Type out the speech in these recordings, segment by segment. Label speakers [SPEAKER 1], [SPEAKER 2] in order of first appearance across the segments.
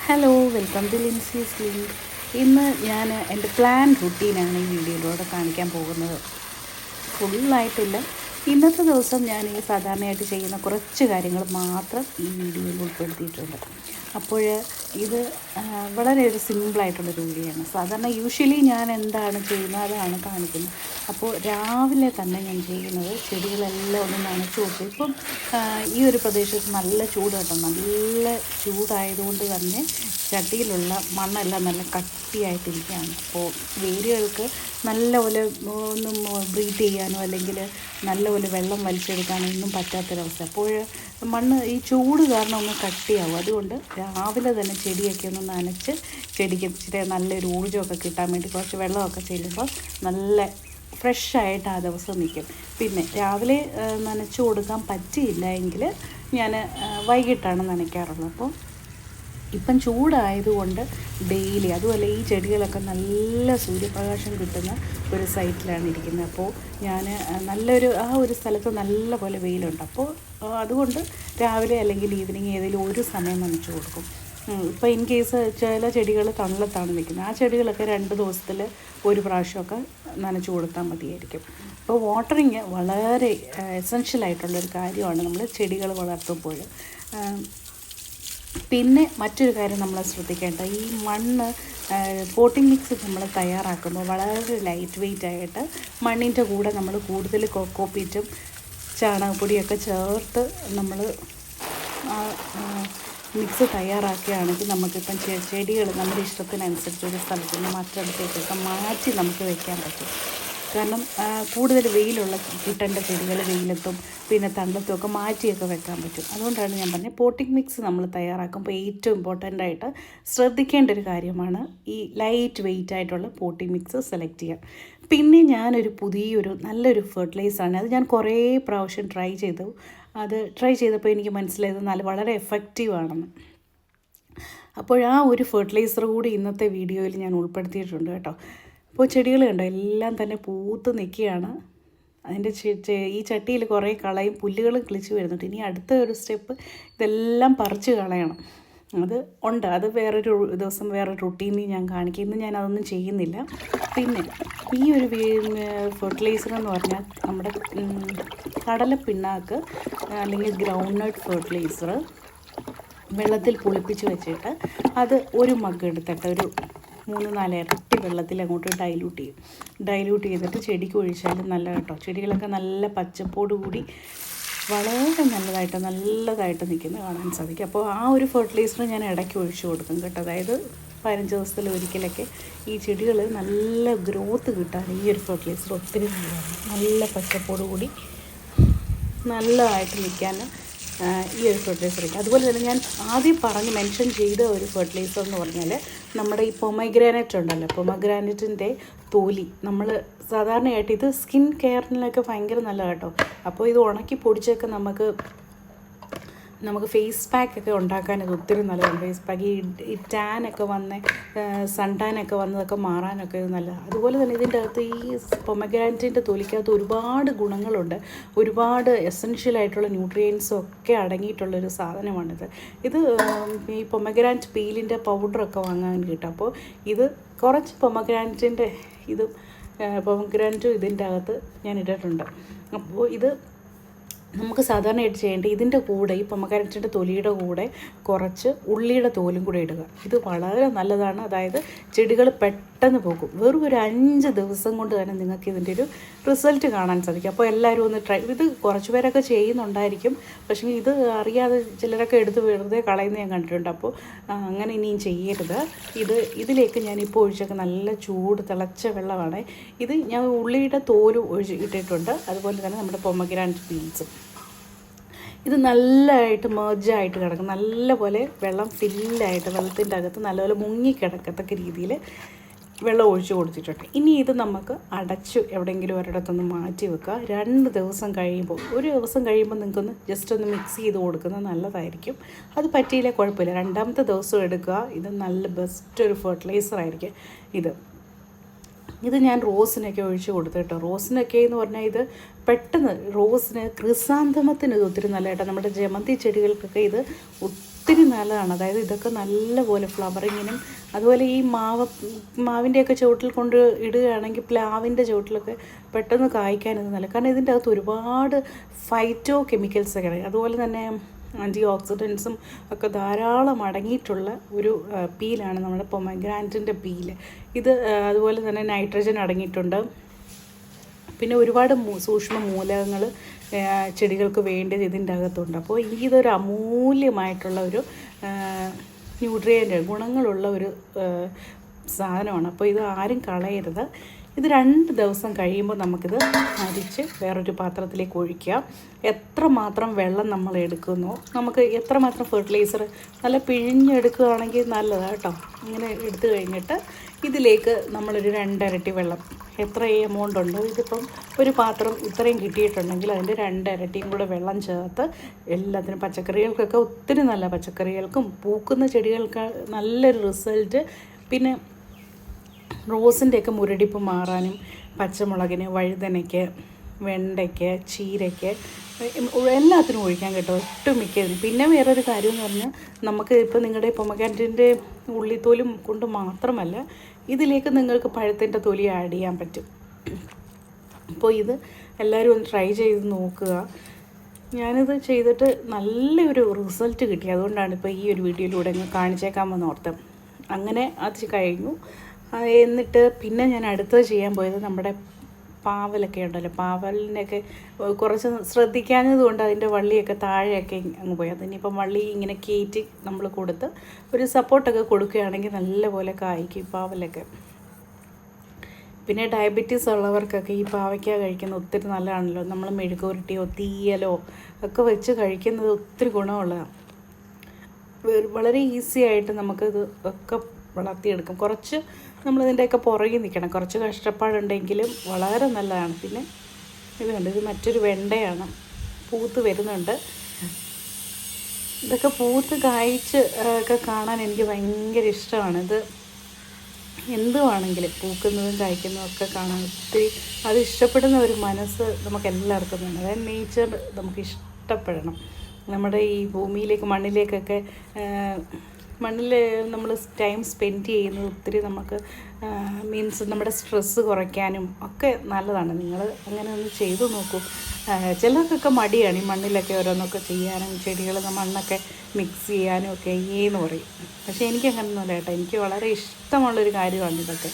[SPEAKER 1] Hello welcome to Linsy's link ഇന്ന് ഞാൻ എന്റെ പ്ലാൻ റുട്ടീനാണ് ഈ വീഡിയോയിലൂടെ കാണിക്കാൻ പോകുന്നത്. ഫുള്ളായിട്ടില്ല ഇന്നത്തെ ദിവസം ഞാൻ ഈ സാധാരണയായിട്ട് ചെയ്യുന്ന കുറച്ച് കാര്യങ്ങൾ മാത്രം ഈ വീഡിയോയിൽ ഉൾപ്പെടുത്തിയിട്ടുണ്ട്. അപ്പോൾ ഇത് വളരെ ഒരു സിമ്പിളായിട്ടുള്ളൊരു വീഡിയോയാണ്. സാധാരണ യൂഷ്വലി ഞാൻ എന്താണ് ചെയ്യുന്നത് അതാണ് കാണിക്കുന്നത്. അപ്പോൾ രാവിലെ തന്നെ ഞാൻ ചെയ്യുന്നത് ചെടികളെല്ലാം ഒന്ന് നനച്ചു കൊടുത്തു ഇപ്പം ഈ ഒരു പ്രദേശത്ത് നല്ല ചൂട് കേട്ടോ. നല്ല ചൂടായതുകൊണ്ട് തന്നെ ചട്ടിയിലുള്ള മണ്ണെല്ലാം നല്ല കട്ടിയായിട്ടിരിക്കുകയാണ്. അപ്പോൾ വേരുകൾക്ക് നല്ല പോലെ ഒന്ന് ബ്രീത്ത് ചെയ്യാനോ അല്ലെങ്കിൽ നല്ലപോലെ വെള്ളം വലിച്ചെടുക്കാനൊന്നും പറ്റാത്തൊരവസ്ഥ അപ്പോൾ മണ്ണ് ഈ ചൂട് കാരണം ഒന്ന് കട്ടിയാവും. അതുകൊണ്ട് രാവിലെ തന്നെ ചെടിയൊക്കെ ഒന്ന് നനച്ച് ചെടിക്ക് ഇച്ചിരി നല്ലൊരു ഊർജമൊക്കെ കിട്ടാൻ വേണ്ടി കുറച്ച് വെള്ളമൊക്കെ ചെല്ലുമ്പോൾ നല്ല ഫ്രഷ് ആയിട്ട് ആ ദിവസം നിൽക്കും. പിന്നെ രാവിലെ നനച്ചു കൊടുക്കാൻ പറ്റിയില്ല എങ്കിൽ ഞാൻ വൈകിട്ടാണ് നനയ്ക്കാറുള്ളത്. അപ്പോൾ ഇപ്പം ചൂടായതുകൊണ്ട് ഡെയിലി അതുപോലെ ഈ ചെടികളൊക്കെ നല്ല സൂര്യപ്രകാശം കിട്ടുന്ന ഒരു സൈറ്റിലാണ് ഇരിക്കുന്നത്. അപ്പോൾ ഞാൻ നല്ലൊരു ആ ഒരു സ്ഥലത്ത് നല്ല പോലെ വെയിലുണ്ട്. അപ്പോൾ അതുകൊണ്ട് രാവിലെ അല്ലെങ്കിൽ ഈവനിങ് ഏതെങ്കിലും ഒരു സമയം നനച്ചു കൊടുക്കും. ഇപ്പോൾ ഇൻ കേസ് ചില ചെടികൾ തണലത്താണ് നിൽക്കുന്നത്. ആ ചെടികളൊക്കെ രണ്ട് ദിവസത്തിൽ ഒരു പ്രാവശ്യമൊക്കെ നനച്ചു കൊടുത്താൽ മതിയായിരിക്കും. അപ്പോൾ വാട്ടറിങ് വളരെ എസെൻഷ്യൽ ആയിട്ടുള്ളൊരു കാര്യമാണ്. നമ്മൾ ചെടികൾ വളർത്തുമ്പോൾ. പിന്നെ മറ്റൊരു കാര്യം നമ്മൾ ശ്രദ്ധിക്കേണ്ട. ഈ മണ്ണ് പോട്ടിംഗ് മിക്സ് നമ്മൾ തയ്യാറാക്കുമ്പോൾ വളരെ ലൈറ്റ് വെയിറ്റ് ആയിട്ട് മണ്ണിന്റെ കൂടെ നമ്മൾ കൂടുതൽ കൊക്കോപ്പീറ്റും ചാണകപ്പൊടിയൊക്കെ ചേർത്ത് നമ്മൾ മിക്സ് തയ്യാറാക്കുകയാണെങ്കിൽ നമുക്കിപ്പം ചെടികൾ നമ്മുടെ ഇഷ്ടത്തിനനുസരിച്ച് ഒരു സ്ഥലത്ത് നിന്ന് മറ്റിടത്തേക്കൊക്കെ മാറ്റി നമുക്ക് വയ്ക്കാൻ പറ്റും. കാരണം കൂടുതൽ വെയിലുള്ള കിട്ടേണ്ട ചെടികൾ വെയിലത്തും പിന്നെ തണ്ടത്തും ഒക്കെ മാറ്റിയൊക്കെ വെക്കാൻ പറ്റും. അതുകൊണ്ടാണ് ഞാൻ പറഞ്ഞത് പോട്ടിംഗ് മിക്സ് നമ്മൾ തയ്യാറാക്കുമ്പോൾ ഏറ്റവും ഇമ്പോർട്ടന്റ് ആയിട്ട് ശ്രദ്ധിക്കേണ്ട ഒരു കാര്യമാണ് ഈ ലൈറ്റ് വെയിറ്റ് ആയിട്ടുള്ള പോട്ടിംഗ് മിക്സ് സെലക്ട് ചെയ്യുക. പിന്നെ ഞാനൊരു പുതിയൊരു നല്ലൊരു ഫെർട്ടിലൈസറാണ്. അത് ഞാൻ കുറേ പ്രാവശ്യം ട്രൈ ചെയ്തു. അത് ട്രൈ ചെയ്തപ്പോൾ എനിക്ക് മനസ്സിലായത് നല്ല വളരെ എഫക്റ്റീവ് ആണെന്ന്. അപ്പോൾ ആ ഒരു ഫെർട്ടിലൈസർ കൂടി ഇന്നത്തെ വീഡിയോയിൽ ഞാൻ ഉൾപ്പെടുത്തിയിട്ടുണ്ട് കേട്ടോ. അപ്പോൾ ചെടികൾ കണ്ടോ? എല്ലാം തന്നെ പൂത്ത് നിൽക്കുകയാണ്. അതിന്റെ ഈ ചട്ടിയിൽ കുറേ കളയും പുല്ലുകളും കിളിച്ച് വരുന്നുണ്ട്. ഇനി അടുത്ത ഒരു സ്റ്റെപ്പ് ഇതെല്ലാം പറിച്ച് കളയണം. അത് ഉണ്ട്. അത് വേറൊരു ദിവസം വേറൊരു റുട്ടീനിൽ ഞാൻ കാണിക്കും. ഇന്ന് ഞാൻ അതൊന്നും ചെയ്യുന്നില്ല. പിന്നെ ഈ ഒരു ഫെർട്ടിലൈസർ എന്ന് പറഞ്ഞാൽ നമ്മുടെ കടല പിണ്ണാക്ക് അല്ലെങ്കിൽ ഗ്രൗണ്ട് നട്ട് ഫെർട്ടിലൈസർ വെള്ളത്തിൽ പുളിപ്പിച്ച് വെച്ചിട്ട് അത് ഒരു മഗ് എടുത്തിട്ട് ഒരു മൂന്ന് നാല് വെള്ളത്തിൽ അങ്ങോട്ട് ഡൈല്യൂട്ട് ചെയ്യും. ഡൈല്യൂട്ട് ചെയ്തിട്ട് ചെടിക്ക് ഒഴിച്ചാലും നല്ല കേട്ടോ. ചെടികളൊക്കെ നല്ല പച്ചപ്പോട് കൂടി വളരെ നല്ലതായിട്ട് നല്ലതായിട്ട് നിൽക്കുന്നത് കാണാൻ സാധിക്കും. അപ്പോൾ ആ ഒരു ഫെർട്ടിലൈസർ ഞാൻ ഇടയ്ക്ക് ഒഴിച്ചു കൊടുക്കും കേട്ടോ. അതായത് പതിനഞ്ച് ദിവസത്തിൽ ഒരിക്കലൊക്കെ ഈ ചെടികൾ നല്ല ഗ്രോത്ത് കിട്ടാൻ ഈ ഒരു ഫെർട്ടിലൈസർ ഒത്തിരി നല്ലതാണ്. നല്ല പച്ചപ്പോട് കൂടി നല്ലതായിട്ട് നിൽക്കാൻ ഈ ഒരു ഫെർട്ടിലൈസർ അതുപോലെ തന്നെ ഞാൻ ആദ്യം പറഞ്ഞ് മെൻഷൻ ചെയ്ത ഒരു ഫെർട്ടിലൈസർ എന്ന് പറഞ്ഞാൽ നമ്മുടെ ഈ പൊമഗ്രാനൈറ്റ് ഉണ്ടല്ലോ പൊമഗ്രാനൈറ്റിന്റെ തോലി. നമ്മൾ സാധാരണയായിട്ട് ഇത് സ്കിൻ കെയറിനൊക്കെ ഭയങ്കര നല്ലതാണ് കേട്ടോ അപ്പോൾ ഇത് ഉണക്കി പൊടിച്ചൊക്കെ നമുക്ക് നമുക്ക് ഫേസ് പാക്ക് ഒക്കെ ഉണ്ടാക്കാൻ ഇത് ഒത്തിരി നല്ലതാണ്. ഫേസ് പാക്ക് ഈ ഈ ടാൻ ഒക്കെ വന്ന് സൺ ടാൻ ഒക്കെ വന്നതൊക്കെ മാറാനൊക്കെ നല്ലതാണ് അതുപോലെ തന്നെ ഇതിന്റെ അകത്ത് ഈ പൊമഗ്രാന്റിന്റെ തൊലിക്കകത്ത് ഒരുപാട് ഗുണങ്ങളുണ്ട്. ഒരുപാട് എസെൻഷ്യൽ ആയിട്ടുള്ള ന്യൂട്രിയൻസും ഒക്കെ അടങ്ങിയിട്ടുള്ളൊരു സാധനമാണിത്. ഇത് ഈ പൊമഗ്രാന്റ് പീലിന്റെ പൗഡറൊക്കെ വാങ്ങാൻ കിട്ടും. അപ്പോൾ ഇത് കുറച്ച് പൊമഗ്രാന്റിന്റെ ഇതും പൊമഗ്രാന്റും ഇതിന്റെ അകത്ത് ഞാൻ ഇട്ടിട്ടുണ്ട്. അപ്പോൾ ഇത് നമുക്ക് സാധാരണയായിട്ട് ചെയ്യേണ്ടത് ഇതിന്റെ കൂടെ ഈ പൊമ്മക്കാരച്ചിന്റെ തൊലിയുടെ കൂടെ കുറച്ച് ഉള്ളിയുടെ തോലും കൂടെ ഇടുക. ഇത് വളരെ നല്ലതാണ്. അതായത് ചെടികൾ പെട്ടെന്ന് പോകും. വെറും ഒരു അഞ്ച് ദിവസം കൊണ്ട് തന്നെ നിങ്ങൾക്ക് ഇതിന്റെ ഒരു റിസൾട്ട് കാണാൻ സാധിക്കും. അപ്പോൾ എല്ലാവരും ഒന്ന് ട്രൈ ഇത് കുറച്ച് പേരൊക്കെ ചെയ്യുന്നുണ്ടായിരിക്കും. പക്ഷേ ഇത് അറിയാതെ ചിലരൊക്കെ എടുത്ത് വെറുതെ കളയുന്ന ഞാൻ കണ്ടിട്ടുണ്ട്. അപ്പോൾ അങ്ങനെ ഇനിയും ചെയ്യരുത്. ഇത് ഇതിലേക്ക് ഞാനിപ്പോൾ ഒഴിച്ചൊക്കെ നല്ല ചൂട് തിളച്ച വെള്ളമാണ്. ഇത് ഞാൻ ഉള്ളിയുടെ തോലും ഒഴിച്ച് ഇട്ടിട്ടുണ്ട്. അതുപോലെ തന്നെ നമ്മുടെ പൊമ്മഗ്രാൻഡ് പീൽസും ഇത് നല്ലതായിട്ട് മേർജായിട്ട് കിടക്കും. നല്ലപോലെ വെള്ളം ഫില്ലായിട്ട് വെള്ളത്തിന്റെ അകത്ത് നല്ലപോലെ മുങ്ങി കിടക്കത്തക്ക രീതിയിൽ വെള്ളം ഒഴിച്ച് കൊടുത്തിട്ടുണ്ട്. ഇനി ഇത് നമുക്ക് അടച്ച് എവിടെയെങ്കിലും ഒരിടത്തൊന്ന് മാറ്റി വെക്കുക. രണ്ട് ദിവസം കഴിയുമ്പോൾ ഒരു ദിവസം കഴിയുമ്പോൾ നിങ്ങൾക്കൊന്ന് ജസ്റ്റ് ഒന്ന് മിക്സ് ചെയ്ത് കൊടുക്കുന്നത് നല്ലതായിരിക്കും. അത് പറ്റിയില്ല കുഴപ്പമില്ല. രണ്ടാമത്തെ ദിവസം എടുക്കുക. ഇത് നല്ല ബെസ്റ്റ് ഒരു ഫെർട്ടിലൈസർ ആയിരിക്കും ഇത്. ഇത് ഞാൻ റോസിനൊക്കെ ഒഴിച്ച് കൊടുത്തു റോസിനൊക്കെ എന്ന് പറഞ്ഞാൽ ഇത് പെട്ടെന്ന് റോസിന് ക്രിസാന്തമത്തിന് ഇത് ഒത്തിരി നല്ല കേട്ടോ. നമ്മുടെ ജമന്തി ചെടികൾക്കൊക്കെ ഇത് ഒത്തിരി നല്ലതാണ്. അതായത് ഇതൊക്കെ നല്ലപോലെ ഫ്ലവറിങ്ങിനും അതുപോലെ ഈ മാവ് മാവിന്റെയൊക്കെ ചുവട്ടിൽ കൊണ്ട് ഇടുകയാണെങ്കിൽ പ്ലാവിന്റെ ചുവട്ടിലൊക്കെ പെട്ടെന്ന് കായ്ക്കാൻ നല്ല. കാരണം ഇതിന്റെ അകത്ത് ഒരുപാട് ഫൈറ്റോ കെമിക്കൽസൊക്കെയാണ് അതുപോലെ തന്നെ ആന്റി ഓക്സിഡൻസും ഒക്കെ ധാരാളം അടങ്ങിയിട്ടുള്ള ഒരു പീലാണ് നമ്മുടെ പൊമഗ്രാനറ്റിന്റെ പീൽ. ഇത് അതുപോലെ തന്നെ നൈട്രജൻ അടങ്ങിയിട്ടുണ്ട്. പിന്നെ ഒരുപാട് സൂക്ഷ്മ മൂലകങ്ങൾ ചെടികൾക്ക് വേണ്ടത് ഇതിന്റെ അകത്തുണ്ട്. അപ്പോൾ ഇതൊരു അമൂല്യമായിട്ടുള്ള ഒരു ന്യൂട്രിയന്റ് ഗുണങ്ങളുള്ള ഒരു സാധനമാണ്. അപ്പോൾ ഇത് ആരും കളയരുത്. ഇത് രണ്ട് ദിവസം കഴിയുമ്പോൾ നമുക്കിത് അരിച്ച് വേറൊരു പാത്രത്തിലേക്ക് ഒഴിക്കാം. എത്രമാത്രം വെള്ളം നമ്മൾ എടുക്കുന്നു? നമുക്ക് എത്രമാത്രം ഫെർട്ടിലൈസർ നല്ല പിഴിഞ്ഞെടുക്കുകയാണെങ്കിൽ നല്ലതാണ് കേട്ടോ. ഇങ്ങനെ എടുത്തു കഴിഞ്ഞിട്ട് ഇതിലേക്ക് നമ്മളൊരു രണ്ടരട്ടി വെള്ളം. എത്ര എമൗണ്ട് ഉണ്ടോ? ഇതിപ്പം ഒരു പാത്രം ഇത്രയും കിട്ടിയിട്ടുണ്ടെങ്കിൽ അതിന്റെ രണ്ടരട്ടിയും കൂടെ വെള്ളം ചേർത്ത് എല്ലാത്തിനും പച്ചക്കറികൾക്കൊക്കെ ഒത്തിരി നല്ല പച്ചക്കറികൾക്കും പൂക്കുന്ന ചെടികൾക്ക് നല്ലൊരു റിസൾട്ട് പിന്നെ റോസിന്റെയൊക്കെ മുരടിപ്പ് മാറാനും പച്ചമുളകിന് വഴുതനയ്ക്ക് വെണ്ടയ്ക്ക് ചീരയ്ക്ക് എല്ലാത്തിനും ഒഴിക്കാൻ കേട്ടോ ഒട്ടും മിക്കതിനും. പിന്നെ വേറൊരു കാര്യം എന്ന് പറഞ്ഞാൽ നമുക്ക് ഇപ്പോൾ നിങ്ങളുടെ പൊമകാന്റിന്റെ ഉള്ളിത്തോലും കൊണ്ട് മാത്രമല്ല ഇതിലേക്ക് നിങ്ങൾക്ക് പഴത്തിന്റെ തൊലി ആഡ് ചെയ്യാൻ പറ്റും. അപ്പോൾ ഇത് എല്ലാവരും ഒന്ന് ട്രൈ ചെയ്ത് നോക്കുക. ഞാനിത് ചെയ്തിട്ട് നല്ലൊരു റിസൾട്ട് കിട്ടി. അതുകൊണ്ടാണ് ഇപ്പോൾ ഈ ഒരു വീഡിയോയിലൂടെ അങ്ങ് കാണിച്ചേക്കാമെന്ന് ഓർത്തത്. അങ്ങനെ അത് കഴിഞ്ഞു. എന്നിട്ട് പിന്നെ ഞാൻ അടുത്തത് ചെയ്യാൻ പോയത് നമ്മുടെ പാവലൊക്കെ ഉണ്ടല്ലോ. പാവലിനൊക്കെ കുറച്ച് ശ്രദ്ധിക്കാഞ്ഞത് കൊണ്ട് അതിന്റെ വള്ളിയൊക്കെ താഴെയൊക്കെ അങ്ങ് പോയി. അതിനിപ്പം വള്ളി ഇങ്ങനെ കയറ്റി നമ്മൾ കൊടുത്ത് ഒരു സപ്പോർട്ടൊക്കെ കൊടുക്കുകയാണെങ്കിൽ നല്ലപോലെ കായ്ക്കും പാവലൊക്കെ. പിന്നെ ഡയബറ്റീസ് ഉള്ളവർക്കൊക്കെ ഈ പാവയ്ക്ക കഴിക്കുന്നത് ഒത്തിരി നല്ലതാണല്ലോ. നമ്മൾ മെഴുകുരുട്ടിയോ തീയലോ ഒക്കെ വെച്ച് കഴിക്കുന്നത് ഒത്തിരി ഗുണമുള്ളതാണ് വളരെ ഈസി ആയിട്ട് നമുക്കിത് ഒക്കെ വളർത്തിയെടുക്കാം. കുറച്ച് നമ്മളിതിന്റെയൊക്കെ പുറകിൽ നിൽക്കണം. കുറച്ച് കഷ്ടപ്പാടുണ്ടെങ്കിലും വളരെ നല്ലതാണ്. പിന്നെ ഇത് കണ്ട്? ഇത് മറ്റൊരു വെണ്ടയാണ്. പൂത്ത് വരുന്നുണ്ട്. ഇതൊക്കെ പൂത്ത് കായ്ച്ച് ഒക്കെ കാണാൻ എനിക്ക് ഭയങ്കര ഇഷ്ടമാണ്. ഇത് എന്തുവാണെങ്കിലും പൂക്കുന്നതും കായ്ക്കുന്നതും ഒക്കെ കാണാൻ ഒത്തിരി അത് ഇഷ്ടപ്പെടുന്ന ഒരു മനസ്സ് നമുക്ക് എല്ലാവർക്കും വേണം. അതായത് നേച്ചർ നമുക്ക് ഇഷ്ടപ്പെടണം. നമ്മുടെ ഈ ഭൂമിയിലേക്ക് മണ്ണിലേക്കൊക്കെ മണ്ണിൽ നമ്മൾ ടൈം സ്പെൻഡ് ചെയ്യുന്നത് ഒത്തിരി നമുക്ക് മീൻസ് നമ്മുടെ സ്ട്രെസ്സ് കുറയ്ക്കാനും ഒക്കെ നല്ലതാണ്. നിങ്ങൾ അങ്ങനെ ഒന്ന് ചെയ്തു നോക്കൂ. ചിലർക്കൊക്കെ മടിയാണ് ഈ മണ്ണിലൊക്കെ ഓരോന്നൊക്കെ ചെയ്യാനും ചെടികൾ മണ്ണൊക്കെ മിക്സ് ചെയ്യാനും ഒക്കെ എന്ന് പറയും. പക്ഷേ എനിക്ക് അങ്ങനെയൊന്നുമില്ല കേട്ടോ. എനിക്ക് വളരെ ഇഷ്ടമുള്ളൊരു കാര്യമാണ് ഇതൊക്കെ.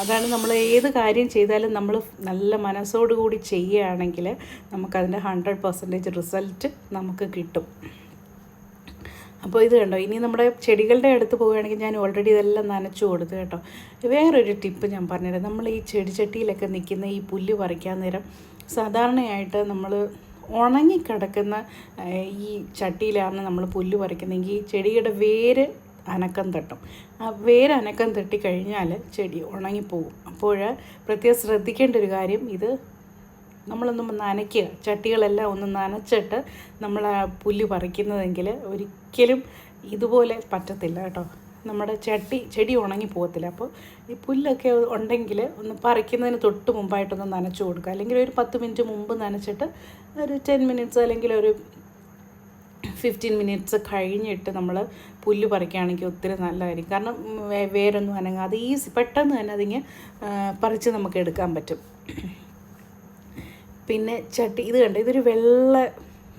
[SPEAKER 1] അതാണ് നമ്മൾ ഏത് കാര്യം ചെയ്താലും നമ്മൾ നല്ല മനസ്സോടുകൂടി ചെയ്യുകയാണെങ്കിൽ നമുക്കതിന്റെ ഹൺഡ്രഡ് പെർസെന്റേജ് റിസൾട്ട് നമുക്ക് കിട്ടും. അപ്പോൾ ഇത് കണ്ടോ? ഇനി നമ്മുടെ ചെടികളുടെ അടുത്ത് പോവുകയാണെങ്കിൽ ഞാൻ ഓൾറെഡി ഇതെല്ലാം നനച്ചു കൊടുത്തു കേട്ടോ. വേറൊരു ടിപ്പ് ഞാൻ പറഞ്ഞുതരാം. നമ്മൾ ഈ ചെടിച്ചട്ടിയിലൊക്കെ നിൽക്കുന്ന ഈ പുല്ല് പറിക്കാൻ നേരം സാധാരണയായിട്ട് നമ്മൾ ഉണങ്ങിക്കിടക്കുന്ന ഈ ചട്ടിയിലാണ് നമ്മൾ പുല്ല് പറിക്കുന്നതെങ്കിൽ ഈ ചെടിയുടെ വേര് അനക്കം തട്ടും. ആ വേര് അനക്കം തട്ടി കഴിഞ്ഞാൽ ചെടി ഉണങ്ങിപ്പോകും അപ്പോൾ പ്രത്യേകം ശ്രദ്ധിക്കേണ്ട ഒരു കാര്യം ഇത് നമ്മളൊന്ന് നനയ്ക്കുക. ചട്ടികളെല്ലാം ഒന്ന് നനച്ചിട്ട് നമ്മൾ ആ പുല്ല് പറിക്കുന്നതെങ്കിൽ ഒരിക്കലും ഇതുപോലെ പറ്റത്തില്ല കേട്ടോ. നമ്മുടെ ചട്ടി ചെടി ഉണങ്ങി പോകത്തില്ല. അപ്പോൾ ഈ പുല്ലൊക്കെ ഉണ്ടെങ്കിൽ ഒന്ന് പറിക്കുന്നതിന് തൊട്ട് മുമ്പായിട്ടൊന്ന് നനച്ചു കൊടുക്കുക. അല്ലെങ്കിൽ ഒരു പത്ത് മിനിറ്റ് മുമ്പ് നനച്ചിട്ട് ഒരു ടെൻ മിനിറ്റ്സ് അല്ലെങ്കിൽ ഒരു ഫിഫ്റ്റീൻ മിനിറ്റ്സ് കഴിഞ്ഞിട്ട് നമ്മൾ പുല്ല് പറിക്കുകയാണെങ്കിൽ ഒത്തിരി നല്ലതായിരിക്കും. കാരണം വേരൊന്നും അനങ്ങാതെ ഈസി പെട്ടെന്ന് തന്നെ അതിങ്ങ് പറിച്ച് നമുക്ക് എടുക്കാൻ പറ്റും. പിന്നെ ചട്ടി ഇത് കണ്ടോ? ഇതൊരു വെള്ള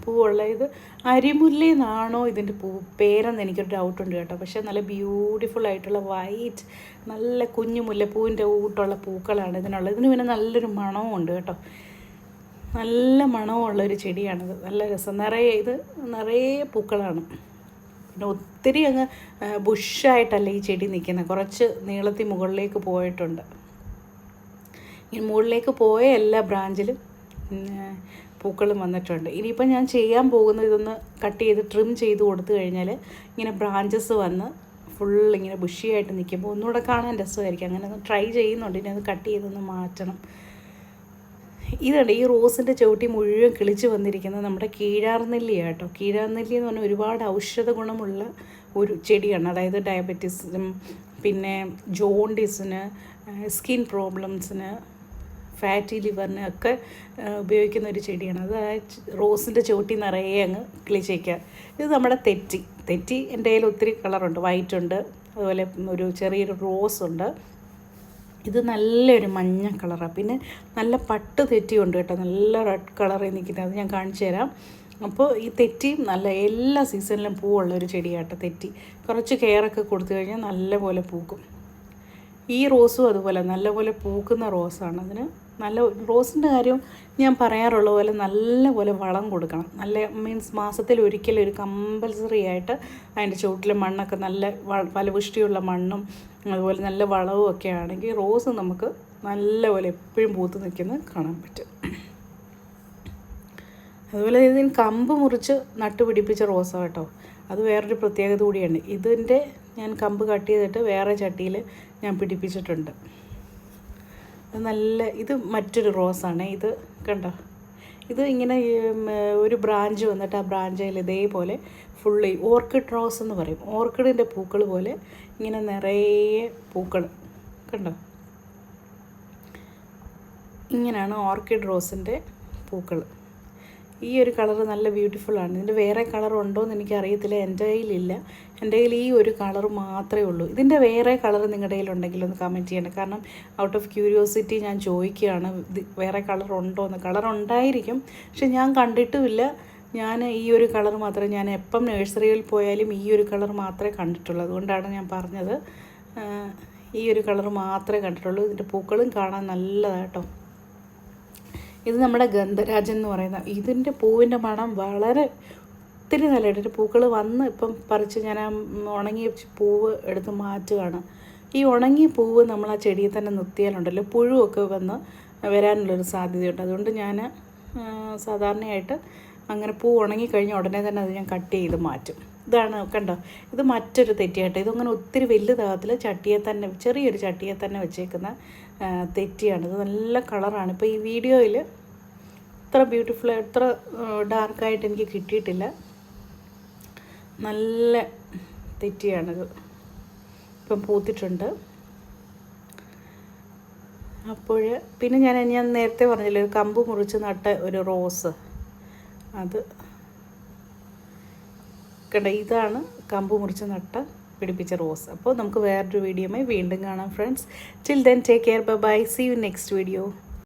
[SPEAKER 1] പൂവുള്ള ഇത് അരിമുല്ലെന്നാണോ ഇതിന്റെ പൂ പേരെന്ന് എനിക്കൊരു ഡൗട്ട് ഉണ്ട് കേട്ടോ. പക്ഷേ നല്ല ബ്യൂട്ടിഫുൾ ആയിട്ടുള്ള വൈറ്റ് നല്ല കുഞ്ഞു മുല്ലപ്പൂവിന്റെ കൂട്ടുള്ള പൂക്കളാണ് ഇതിനുള്ളത്. ഇതിന് പിന്നെ നല്ലൊരു മണവും ഉണ്ട് കേട്ടോ. നല്ല മണമുള്ള ഒരു ചെടിയാണിത്. നല്ല രസം. നിറയെ ഇത് നിറയെ പൂക്കളാണ്. പിന്നെ ഒത്തിരി അങ്ങ് ബുഷായിട്ടല്ല ഈ ചെടി നിൽക്കുന്നത്. കുറച്ച് നീളത്തിൽ മുകളിലേക്ക് പോയിട്ടുണ്ട്. ഈ മുകളിലേക്ക് പോയ എല്ലാ ബ്രാഞ്ചിലും പൂക്കളും വന്നിട്ടുണ്ട്. ഇനിയിപ്പോൾ ഞാൻ ചെയ്യാൻ പോകുന്ന ഇതൊന്ന് കട്ട് ചെയ്ത് ട്രിം ചെയ്ത് കൊടുത്തു കഴിഞ്ഞാൽ ഇങ്ങനെ ബ്രാഞ്ചസ് വന്ന് ഫുൾ ഇങ്ങനെ ബുഷിയായിട്ട് നിൽക്കുമ്പോൾ ഒന്നുകൂടെ കാണാൻ രസമായിരിക്കും. അങ്ങനെ ഒന്ന് ട്രൈ ചെയ്യുന്നുണ്ട്. ഇനി അത് കട്ട് ചെയ്തൊന്ന് മാറ്റണം. ഇതുണ്ട് ഈ റോസിന്റെ ചവിട്ടി മുഴുവൻ കിളിച്ച് വന്നിരിക്കുന്നത് നമ്മുടെ കീഴാർനെല്ലിയാണ് കേട്ടോ. കീഴാർനെല്ലി എന്ന് പറഞ്ഞാൽ ഒരുപാട് ഔഷധ ഗുണമുള്ള ഒരു ചെടിയാണ്. അതായത് ഡയബറ്റീസിനും പിന്നെ ജോണ്ടിസിന് സ്കിൻ പ്രോബ്ലംസിന് ഫാറ്റി ലിവറിന് ഒക്കെ ഉപയോഗിക്കുന്ന ഒരു ചെടിയാണ്. അത് ആ റോസിന്റെ ചുവട്ടി നിറയെ അങ്ങ് കിളിച്ചേക്കുക. ഇത് നമ്മുടെ തെറ്റി. തെറ്റി എന്റെ കയ്യിൽ ഒത്തിരി കളറുണ്ട്. വൈറ്റ് ഉണ്ട്. അതുപോലെ ഒരു ചെറിയൊരു റോസ് ഉണ്ട്. ഇത് നല്ലൊരു മഞ്ഞ കളറാണ് പിന്നെ നല്ല പട്ട് തെറ്റിയുണ്ട് കേട്ടോ. നല്ല റെഡ് കളറിൽ നിൽക്കുന്നത്. അത് ഞാൻ കാണിച്ചു തരാം. അപ്പോൾ ഈ തെറ്റിയും നല്ല എല്ലാ സീസണിലും പൂവുള്ള ഒരു ചെടിയാട്ടോ തെറ്റി. കുറച്ച് കെയറൊക്കെ കൊടുത്തു കഴിഞ്ഞാൽ നല്ലപോലെ പൂക്കും. ഈ റോസും അതുപോലെ. നല്ലപോലെ പൂക്കുന്ന റോസാണ് അതിന് നല്ല റോസിന്റെ കാര്യം ഞാൻ പറയാറുള്ള പോലെ നല്ല പോലെ വളം കൊടുക്കണം. നല്ല മീൻസ് മാസത്തിൽ ഒരിക്കലും ഒരു കമ്പൽസറി ആയിട്ട് അതിന്റെ ചുവട്ടിലെ മണ്ണൊക്കെ നല്ല ഫലപുഷ്ടിയുള്ള മണ്ണും അതുപോലെ നല്ല വളവും ഒക്കെ ആണെങ്കിൽ റോസ് നമുക്ക് നല്ല പോലെ എപ്പോഴും പൂത്ത് നിൽക്കുന്നത് കാണാൻ പറ്റും. അതുപോലെ ഇതിന് കമ്പ് മുറിച്ച് നട്ടുപിടിപ്പിച്ച റോസ കേട്ടോ. അത് വേറൊരു പ്രത്യേകത കൂടിയാണ് ഇതിന്റെ ഞാൻ കമ്പ് കട്ട് ചെയ്തിട്ട് വേറെ ചട്ടിയിൽ ഞാൻ പിടിപ്പിച്ചിട്ടുണ്ട്. നല്ല ഇത് മറ്റൊരു റോസാണ് ഇത് കണ്ടോ? ഇത് ഇങ്ങനെ ഒരു ബ്രാഞ്ച് വന്നിട്ട് ആ ബ്രാഞ്ചിൽ ഇതേപോലെ ഫുള്ളി ഓർക്കിഡ് റോസ് എന്ന് പറയും. ഓർക്കിഡിന്റെ പൂക്കൾ പോലെ ഇങ്ങനെ നിറയെ പൂക്കൾ കണ്ടോ? ഇങ്ങനെയാണ് ഓർക്കിഡ് റോസിന്റെ പൂക്കൾ. ഈ ഒരു കളർ നല്ല ബ്യൂട്ടിഫുള്ളാണ് ഇതിന്റെ വേറെ കളർ ഉണ്ടോ എന്ന് എനിക്കറിയത്തില്ല. എന്റെ കയ്യിലില്ല. എന്റെ കയ്യിൽ ഈ ഒരു കളർ മാത്രമേ ഉള്ളൂ. ഇതിന്റെ വേറെ കളർ നിങ്ങളുടെ കയ്യിലുണ്ടെങ്കിൽ ഒന്ന് കമന്റ് ചെയ്യണം. കാരണം ഔട്ട് ഓഫ് ക്യൂരിയോസിറ്റി ഞാൻ ചോദിക്കുകയാണ് വേറെ കളർ ഉണ്ടോ എന്ന്. കളർ ഉണ്ടായിരിക്കും പക്ഷെ ഞാൻ കണ്ടിട്ടുമില്ല. ഞാൻ ഈ ഒരു കളർ മാത്രമേ ഞാൻ എപ്പം നഴ്സറിയിൽ പോയാലും ഈ ഒരു കളർ മാത്രമേ കണ്ടിട്ടുള്ളൂ. അതുകൊണ്ടാണ് ഞാൻ പറഞ്ഞത് ഈ ഒരു കളർ മാത്രമേ കണ്ടിട്ടുള്ളൂ. ഇതിന്റെ പൂക്കളും കാണാൻ നല്ലതാട്ടോ. ഇത് നമ്മുടെ ഗന്ധരാജൻ എന്ന് പറയുന്ന ഇതിന്റെ പൂവിന്റെ മണം വളരെ ഒത്തിരി ഇതിന്റെ പൂക്കൾ വന്ന് ഇപ്പം പറിച്ച് ഞാൻ ആ ഉണങ്ങിയ പൂവ് എടുത്ത് മാറ്റുകയാണ് ഈ ഉണങ്ങിയ പൂവ് നമ്മൾ ആ ചെടിയിൽ തന്നെ നിർത്തിയാലുണ്ടല്ലോ പുഴുവൊക്കെ വന്ന് വരാനുള്ളൊരു സാധ്യതയുണ്ട്. അതുകൊണ്ട് ഞാൻ സാധാരണയായിട്ട് അങ്ങനെ പൂ ഉണങ്ങിക്കഴിഞ്ഞ ഉടനെ തന്നെ അത് ഞാൻ കട്ട് ചെയ്ത് മാറ്റും. ഇതാണ് കണ്ടോ? ഇത് മറ്റൊരു തെറ്റിയായിട്ട് ഇതങ്ങനെ ഒത്തിരി വലുതാകത്തില്ല ചട്ടിയെ തന്നെ ചെറിയൊരു ചട്ടിയെ തന്നെ വെച്ചേക്കുന്ന തെറ്റിയാണ്. ഇത് നല്ല കളറാണ്. ഇപ്പോൾ ഈ വീഡിയോയിൽ ഇത്ര ബ്യൂട്ടിഫുൾ ഇത്ര ഡാർക്കായിട്ട് എനിക്ക് കിട്ടിയിട്ടില്ല. നല്ല തെറ്റിയാണിത്. ഇപ്പം പൂത്തിട്ടുണ്ട്. അപ്പോൾ പിന്നെ ഞാൻ ഞാൻ നേരത്തെ പറഞ്ഞില്ലേ ഒരു കമ്പ് മുറിച്ച് നട്ട ഒരു റോസ്. അത് കണ്ട ഇതാണ് കമ്പ് മുറിച്ച് നട്ട പിടിപ്പിച്ച റോസ്. അപ്പോൾ നമുക്ക് വേറൊരു വീഡിയോയുമായി വീണ്ടും കാണാം friends. Till then take care bye bye see you next video